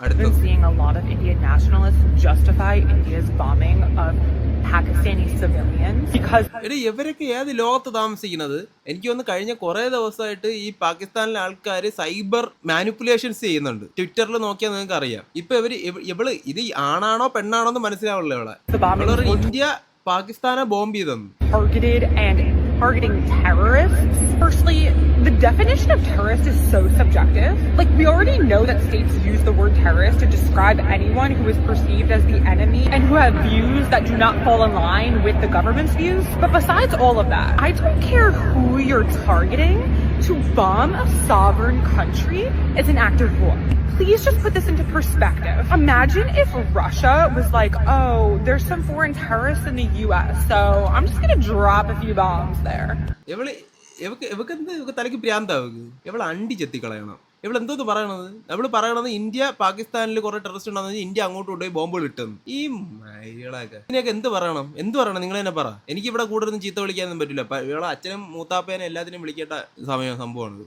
അടുത്ത. Been seeing a lot of Indian nationalists justify India's bombing of Pakistani civilians. Because എടി ഇവരൊക്കെ ഏത് ലോകത്ത് താമസിക്കുന്നത്? എനിക്ക് തോന്നുന്നു കഴിഞ്ഞ കുറെ ദിവസമായിട്ട് ഈ പാകിസ്ഥാനിലെ ആൾക്കാർ സൈബർ മാനിപ്പുലേഷൻസ് ചെയ്യുന്നുണ്ട്. ട്വിറ്ററിൽ നോക്കിയാൽ നിങ്ങൾക്ക് അറിയാം. ഇപ്പൊ ഇവർ ഇവ- ഇവൾ ഇത് ആണാണോ പെണ്ണാണോ എന്ന് മനസ്സിലാവില്ല ഇവളെ. ഇന്ത്യ പാകിസ്ഥാനെ ബോംബ് ചെയ്തെന്ന്. targeted and targeting terrorists. Definition of terrorist is so subjective. Like, we already know that states use the word terrorist to describe anyone who is perceived as the enemy and who have views that do not fall in line with the government's views. But besides all of that, I don't care who you're targeting. To bomb a sovereign country is an act of war. Please just put this into perspective. Imagine if Russia was like, oh, there's some foreign terrorists in the US, so I'm just gonna drop a few bombs there. ഇവക്ക് ഇവക്ക് എന്ത് ഇവക്ക് തലയ്ക്ക് പ്രാന്താവുക ഇവളെ അണ്ടി ചെത്തിക്കളയണം. ഇവിടെ എന്തോന്ന് പറയണത്? നമ്മൾ പറയണത് ഇന്ത്യ പാകിസ്ഥാനിൽ കുറെ ടെററിസ്റ്റ് ഉണ്ടെന്ന് ഇന്ത്യ അങ്ങോട്ട് കൊണ്ടുപോയി ബോംബുകൾ ഇട്ടെന്ന് ഈ മൈകളൊക്കെ. ഇതിനൊക്കെ എന്ത് പറയണം? എന്ത് പറയണം? നിങ്ങൾ തന്നെ പറ. എനിക്ക് ഇവിടെ കൂടുതലൊന്നും ചീത്ത വിളിക്കാനൊന്നും പറ്റില്ല. ഇവളെ അച്ഛനും മൂത്താപ്പേനും എല്ലാത്തിനും വിളിക്കേണ്ട സമയം സംഭവമാണിത്.